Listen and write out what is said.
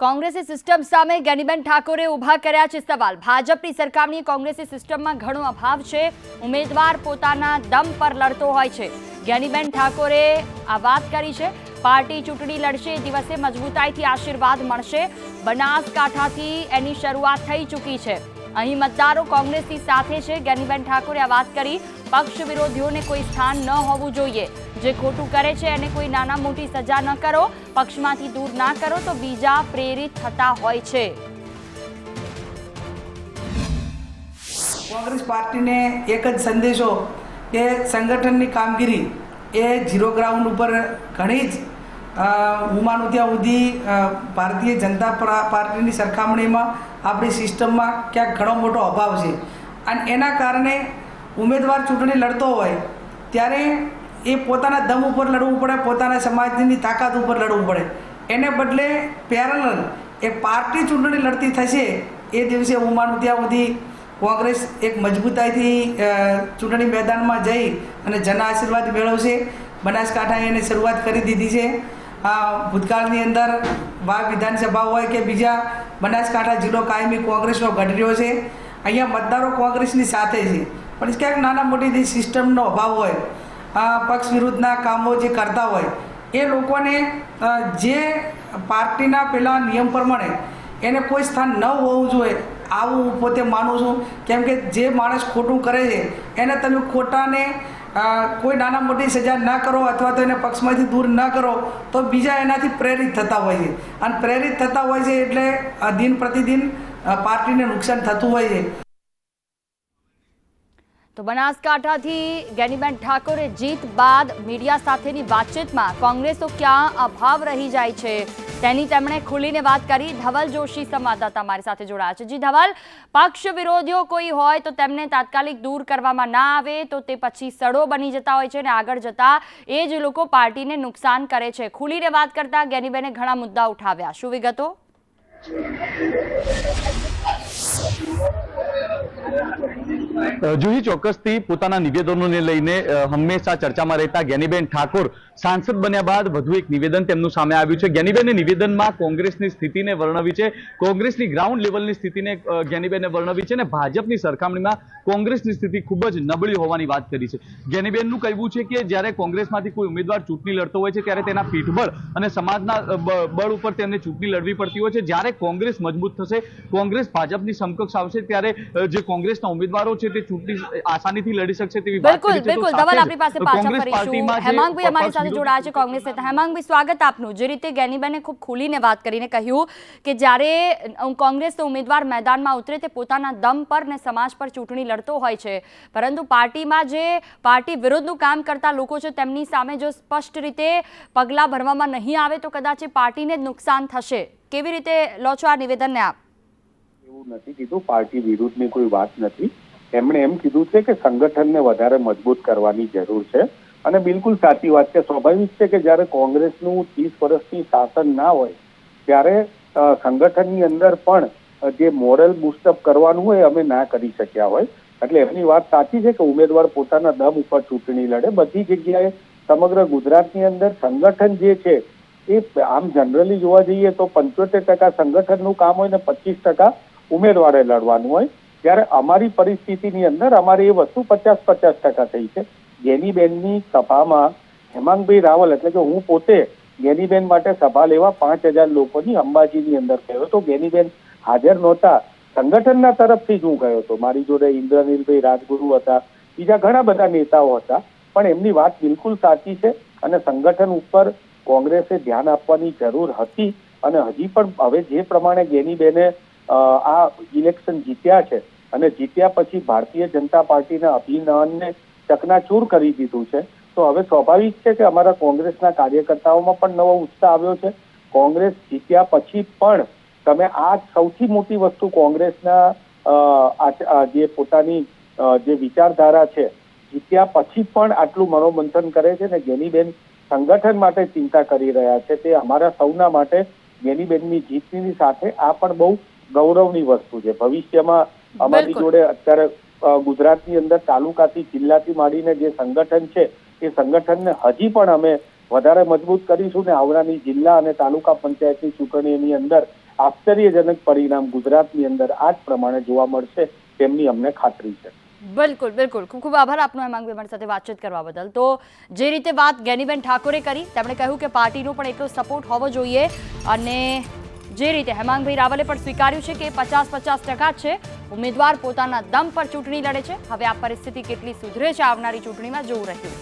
કોંગ્રેસી સિસ્ટમ સામે જ્ઞાનીબેન ઠાકોરે ઊભા કર્યા છે સવાલ. ભાજપની સરકારની કોંગ્રેસી સિસ્ટમમાં ઘણો અભાવ છે. ઉમેદવાર પોતાના દમ પર લડતો હોય છે. જ્ઞાનીબેન ઠાકોરે આ વાત કરી છે. પાર્ટી ચૂંટણી લડશે, એ દિવસે મજબૂતાઈથી આશીર્વાદ મળશે. બનાસકાંઠાથી એની શરૂઆત થઈ ચૂકી છે. અહીં મતદારો કોંગ્રેસની સાથે છે. જ્ઞાનીબેન ઠાકોરે આ વાત કરી. પક્ષ વિરોધીઓને કોઈ સ્થાન ન હોવું જોઈએ. જે ખોટું કરે છે એને કોઈ નાના મોટી સજા ન કરો. પક્ષમાંથી દૂર ના કરો તો બીજા પ્રેરિત થતા હોય છે. કોંગ્રેસ પાર્ટીને એક જ સંદેશો કે સંગઠનની કામગીરી એ ઝીરો ગ્રાઉન્ડ ઉપર ઘણી જ હું માનું ત્યાં સુધી ભારતીય જનતા પાર્ટીની સરખામણીમાં આપણી સિસ્ટમમાં ક્યાંક ઘણો મોટો અભાવ છે. અને એના કારણે ઉમેદવાર ચૂંટણી લડતો હોય, ત્યારે એ પોતાના દમ ઉપર લડવું પડે, પોતાના સમાજની તાકાત ઉપર લડવું પડે. એને બદલે પેરેલલ એ પાર્ટી ચૂંટણી લડતી થશે, એ દિવસે હું માનું ત્યાં સુધી કોંગ્રેસ એક મજબૂતાઈથી ચૂંટણી મેદાનમાં જઈ અને જન આશીર્વાદ મેળવશે. બનાસકાંઠાએ એને શરૂઆત કરી દીધી છે. આ ભૂતકાળની અંદર વાવ વિધાનસભા હોય કે બીજા, બનાસકાંઠા જિલ્લો કાયમી કોંગ્રેસનો ઘટર્યો છે. અહીંયા મતદારો કોંગ્રેસની સાથે છે. પણ ક્યાંક નાના મોટી સિસ્ટમનો અભાવ હોય, આ પક્ષ વિરુદ્ધના કામો જે કરતા હોય, એ લોકોને જે પાર્ટીના પેલા નિયમ પ્રમાણે એને કોઈ સ્થાન ન હોવું જોઈએ, આવું હું પોતે માનું છું. કેમ કે જે માણસ ખોટું કરે છે, એને તમે ખોટાને કોઈ નાના મોટી સજા ના કરો અથવા તો એને પક્ષમાંથી દૂર ન કરો, તો બીજા એનાથી પ્રેરિત થતા હોય છે. અને પ્રેરિત થતા હોય છે એટલે દિન પ્રતિદિન પાર્ટીને નુકસાન થતું હોય છે. તો બનાસકાંઠાથી જ્ઞાનીબેન ઠાકોરે જીત બાદ મીડિયા સાથેની વાતચીતમાં કોંગ્રેસો ક્યાં અભાવ રહી જાય છે? તેની તેમણે ખુલીને વાત કરી. ધવલ જોશી સંવાદદાતા મારી સાથે જોડાયા છે. જી ધવલ, પક્ષ વિરોધીઓ કોઈ હોય તો તેમને તાત્કાલિક દૂર કરવામાં ના આવે તો તે પછી સડો બની જતા હોય છે અને આગળ જતા એ જ લોકો પાર્ટીને નુકસાન કરે છે. ખુલીને વાત કરતા ગેનીબેને ઘણા મુદ્દા ઉઠાવ્યા. શું વિગતો? જુહી ચોક્કસથી પોતાના નિવેદનોને લઈને હંમેશા ચર્ચામાં રહેતા જ્ઞાનીબેન ઠાકોર સાંસદ બન્યા બાદ વધુ એક નિવેદન તેમનું સામે આવ્યું છે. જ્ઞાનીબેને નિવેદનમાં કોંગ્રેસની સ્થિતિને વર્ણવી છે. કોંગ્રેસની ગ્રાઉન્ડ લેવલની સ્થિતિને જ્ઞાનીબેને વર્ણવી છે અને ભાજપની સરખામણીમાં કોંગ્રેસની સ્થિતિ ખૂબ જ નબળી હોવાની વાત કરી છે. જ્ઞાનીબેનનું કહેવું છે કે જ્યારે કોંગ્રેસમાંથી કોઈ ઉમેદવાર ચૂંટણી લડતો હોય છે, ત્યારે તેના પીઠબળ અને સમાજના બળ ઉપર તેમને ચૂંટણી લડવી પડતી હોય છે. જ્યારે કોંગ્રેસ મજબૂત થશે, કોંગ્રેસ ભાજપની સમકક્ષ આવશે, ત્યારે જે કોંગ્રેસના ઉમેદવારો છે તે ચૂંટણી આસાનીથી લડી શકશે તેવી બિલકુલ બિલકુલ. ધવલ આપણી પાસે પાછા કોંગ્રેસ ફરીશું. હેમાંગભાઈ અમારી સાથે જોડાયા છે કોંગ્રેસ નેતા. હેમાંગભાઈ સ્વાગત આપનું. જે રીતે ગેનીબેને ખૂબ ખુલીને વાત કરીને કહ્યું કે જ્યારે કોંગ્રેસ કોંગ્રેસનો ઉમેદવાર મેદાનમાં ઉતરે તે પોતાના દમ પર ને સમાજ પર ચૂંટણી લડતો હોય છે. પરંતુ પાર્ટીમાં જે પાર્ટી વિરુદ્ધનું કામ કરતા લોકો છે તેમની સામે જો સ્પષ્ટ રીતે પગલાં ભરવામાં નહીં આવે તો કદાચ એ પાર્ટીને જ નુકસાન થશે. કેવી રીતે લો છો આ નિવેદનને આપ? એવું નથી કીધું. પાર્ટી વિરુદ્ધની કોઈ વાત નથી. એમણે એમ કીધું છે કે સંગઠનને વધારે મજબૂત કરવાની જરૂર છે. અને બિલકુલ સાચી વાત છે. સ્વાભાવિક છે કે જ્યારે કોંગ્રેસનું ત્રીસ વર્ષથી શાસન ના હોય, ત્યારે સંગઠનની અંદર પણ જે મોરલ બુસ્ટઅપ કરવાનું હોય અમે ના કરી શક્યા હોય. એટલે એમની વાત સાચી છે કે ઉમેદવાર પોતાના દમ ઉપર ચૂંટણી લડે. બધી જગ્યાએ સમગ્ર ગુજરાતની અંદર સંગઠન જે છે, એ આમ જનરલી જોવા જઈએ તો પંચોતેર ટકા સંગઠનનું કામ હોય ને પચીસ ટકા ઉમેદવારે લડવાનું હોય. ત્યારે અમારી પરિસ્થિતિની અંદર અમારે એ વસ્તુ પચાસ પચાસ ટકા થઈ છે. ગેનીબેનની સભામાં હેમાંગભાઈ રાવલ, એટલે કે હું પોતે ગેનીબેન માટે સભા લેવા પાંચ હજાર લોકોની અંબાજીની અંદર ગયો હતો. ગેનીબેન હાજર નહોતા. સંગઠનના તરફથી જ હું ગયો હતો. મારી જોડે ઇન્દ્રનીલભાઈ રાજગુરુ હતા, બીજા ઘણા બધા નેતાઓ હતા. પણ એમની વાત બિલકુલ સાચી છે અને સંગઠન ઉપર કોંગ્રેસે ધ્યાન આપવાની જરૂર હતી. અને હજી પણ હવે જે પ્રમાણે ગેનીબેને આ ઇલેક્શન જીત્યા છે અને જીત્યા પછી ભારતીય જનતા પાર્ટીના અભિનવનને ચકનાચૂર કરી દીધું છે. તો હવે સ્વાભાવિક છે કે અમારા કોંગ્રેસના કાર્યકર્તાઓમાં પણ નવો ઉત્સાહ આવ્યો છે. કોંગ્રેસ જીત્યા પછી પણ તમે આ સૌથી મોટી વસ્તુ કોંગ્રેસના જે પોતાની જે વિચારધારા છે, જીત્યા પછી પણ આટલું મનોમંથન કરે છે ને ગેનીબેન સંગઠન માટે ચિંતા કરી રહ્યા છે. તે અમારા સૌના માટે ગેનીબેનની જીતની સાથે આ પણ બહુ ગૌરવની વસ્તુ છે. ભવિષ્યમાં અમારી જોડે અત્યારે ગુજરાતની અંદર તાલુકાથી જિલ્લાથી માંડીને જે સંગઠન છે એ સંગઠનને હજી પણ અમે વધારે મજબૂત કરીશું ને આવનારી જિલ્લા અને તાલુકા પંચાયતની ચૂંટણીની અંદર આશ્ચર્યજનક પરિણામ ગુજરાતની અંદર આ જ પ્રમાણે જોવા મળશે તેમની અમને ખાતરી છે. બિલકુલ બિલકુલ. ખૂબ ખૂબ આભાર આપનો હેમાંગ મારી સાથે વાતચીત કરવા બદલ. તો જે રીતે વાત ગેનીબેન ઠાકોરે કરી તેમણે કહ્યું કે પાર્ટીનો પણ એટલો સપોર્ટ હોવો જોઈએ અને જે રીતે હેમાંગભાઈ રાવલે પણ સ્વીકાર્યું છે કે પચાસ પચાસ ટકા છે. ઉમેદવાર પોતાના દમ પર ચૂંટણી લડે છે. હવે આ પરિસ્થિતિ કેટલી સુધરે છે આવનારી ચૂંટણીમાં જોવું રહ્યું.